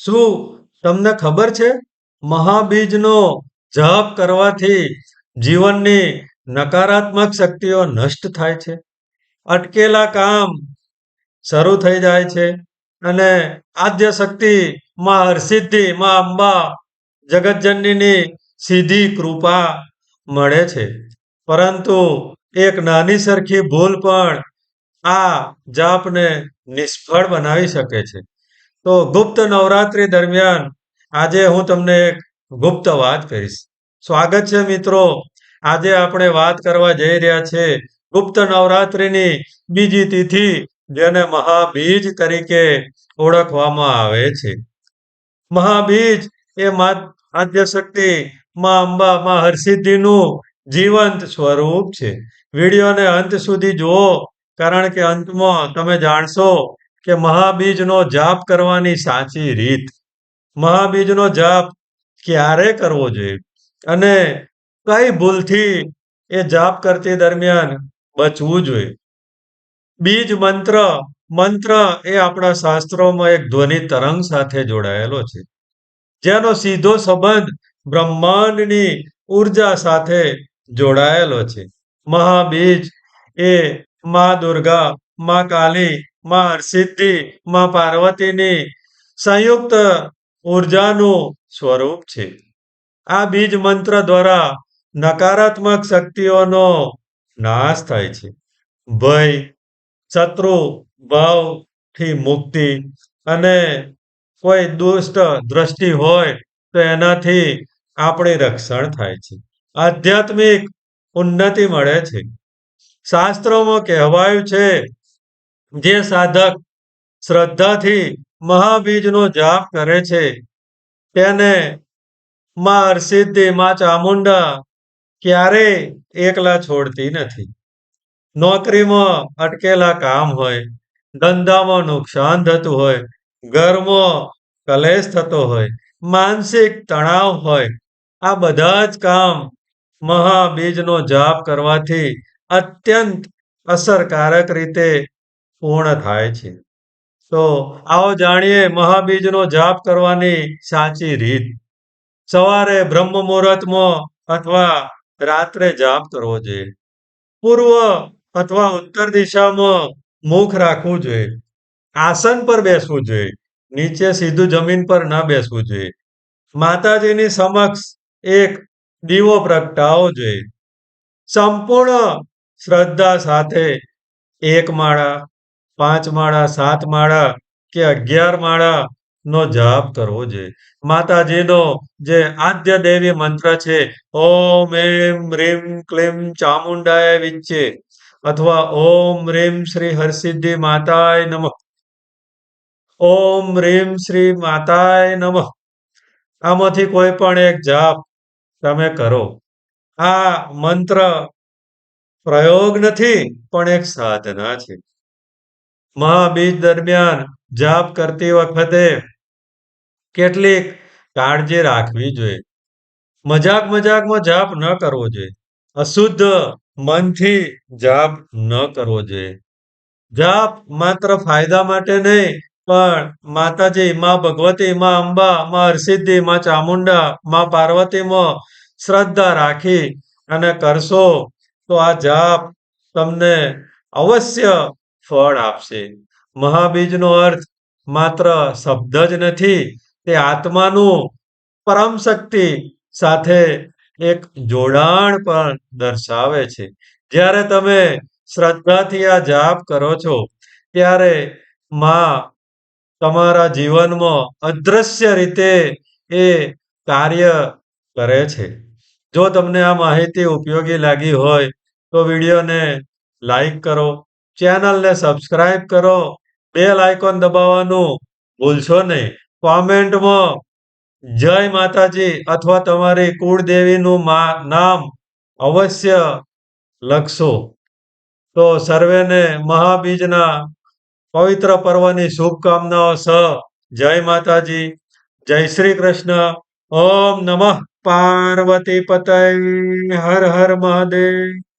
શું તમને ખબર છે? મહાબીજનો જપ કરવાથી જીવનની નકારાત્મક શક્તિઓ નષ્ટ થાય છે. અટકેલા કામ શરૂ થઈ જાય છે અને આદ્ય શક્તિ માં હરસિદ્ધિ, માં અંબા, જગતજનનીની સીધી કૃપા મળે છે. પરંતુ એક નાની સરખી ભૂલ પણ આ જાપને નિષ્ફળ બનાવી શકે છે. તો ગુપ્ત નવરાત્રી દરમિયાન આજે હું તમને ગુપ્ત વાત કહીશ. સ્વાગત છે મિત્રો. આજે આપણે વાત કરવા જઈ રહ્યા છે ગુપ્ત નવરાત્રીની બીજી તિથિ જેને મહાબીજ તરીકે ઓળખવામાં આવે છે. મહાબીજ એ મા આદ્ય શક્તિ માં અંબા માં હરસિદ્ધિનું જીવંત સ્વરૂપ છે. વિડીયોને અંત સુધી જુઓ, કારણ કે અંતમાં તમે જાણશો કે મહાબીજનો જાપ કરવાની સાચી રીત. મહાબીજનો જાપ ક્યારે કરવો જોઈએ? અને કઈ ભૂલથી એ જાપ કરતી દરમિયાન બચવું જોઈએ? બીજ મંત્ર મંત્ર એ આપણા શાસ્ત્રોમાં એક ધ્વનિ તરંગ સાથે જોડાયેલો છે. જેનો સીધો સંબંધ બ્રહ્માંડની ઊર્જા સાથે જોડાયેલો છે. મહાબીજ એ મા દુર્ગા, મા કાલી મા હરસિદ્ધિ માં પાર્વતીની સંયુક્ત ઉર્જાનું સ્વરૂપ છે. આ બીજ મંત્ર દ્વારા નકારાત્મક શક્તિઓનો નાશ થાય છે. ભય, શત્રુ ભાવથી મુક્તિ અને કોઈ દુષ્ટ દ્રષ્ટિ હોય તો એનાથી આપણી રક્ષણ થાય છે. આધ્યાત્મિક ઉન્નતિ મળે છે. શાસ્ત્રોમાં કહેવાયું છે જે સાધક શ્રદ્ધાથી મહાબીજનો જાપ કરે છે, તેને માં હરસિદ્ધિ માં ચામુંડા ક્યારેય એકલા છોડતી નથી. નોકરીમાં અટકેલા કામ હોય, ધંધામાં નુકસાન થતું હોય, ઘરમાં કલેશ થતો હોય, માનસિક તણાવ હોય, આ બધા જ કામ મહાબીજનો જાપ કરવાથી અત્યંત અસરકારક રીતે પૂર્ણ થાય છે. તો આવો જાણીએ મહાબીજનો જાપ કરવાની સાચી રીત. સવારે બ્રહ્મ મુહૂર્તમાં અથવા રાત્રે જાપ કરવો જોઈએ. પૂર્વ અથવા ઉત્તર દિશામાં મુખ રાખવું જોઈએ. આસન પર બેસવું જોઈએ. નીચે સીધું જમીન પર ન બેસવું જોઈએ. માતાજીની સમક્ષ એક દીવો પ્રગટાવવો જોઈએ. સંપૂર્ણ શ્રદ્ધા સાથે એક માળા પાંચ માળા, સાત માળા કે અગિયાર માળા નો જાપ કરવો જોઈએ. માતાજીનો જે આદ્ય દેવી મંત્ર છે, ઓમ એમ રીમ ક્લીમ ચામુંડાય વિચ્ચે અથવા ઓમ રીમ શ્રી હરસિદ્ધિ માતાય નમઃ. ઓમ રીમ શ્રી માતાય નમઃ. આમાંથી કોઈ પણ એક જાપ તમે કરો. આ મંત્ર પ્રયોગ નથી, પણ એક સાધના છે. મહાબીજ દરમિયાન જાપ કરતી વખતે કેટલીક કાળજી રાખવી જોઈએ. મજાક મજાકમાં જાપ ન કરવો જોઈએ. અશુદ્ધ મનથી જાપ ન કરવો જોઈએ. જાપ માત્ર ફાયદા માટે નહીં, પણ માતાજી, માં ભગવતી, માં અંબા, માં હરસિદ્ધિ, માં ચામુંડા, માં પાર્વતીમાં શ્રદ્ધા રાખી અને કરશો તો આ જાપ તમને અવશ્ય ફળ આપશે. મહાબીજનો અર્થ માત્ર શબ્દ જ નથી, તે આત્માનું પરમ શક્તિ સાથે એક જોડાણ પણ દર્શાવે છે. જ્યારે તમે શ્રદ્ધાથી આ જાપ કરો છો, ત્યારે માં તમારા જીવનમાં અદ્રશ્ય રીતે એ કાર્ય કરે છે. જો તમને આ માહિતી ઉપયોગી લાગી હોય, તો વિડીયોને લાઈક કરો ચેનલને સબસ્ક્રાઇબ કરો, બેલ આઇકોન દબાવવાનું ભૂલશો નહીં. કોમેન્ટમાં જય માતાજી અથવા તમારી કુળદેવીનું નામ અવશ્ય લખશો. તો સર્વેને મહાબીજના પવિત્ર પર્વની શુભકામનાઓ સહ જય માતાજી. જય શ્રી કૃષ્ણ. ઓમ નમઃ. પાર્વતી પતય. હર હર મહાદેવ.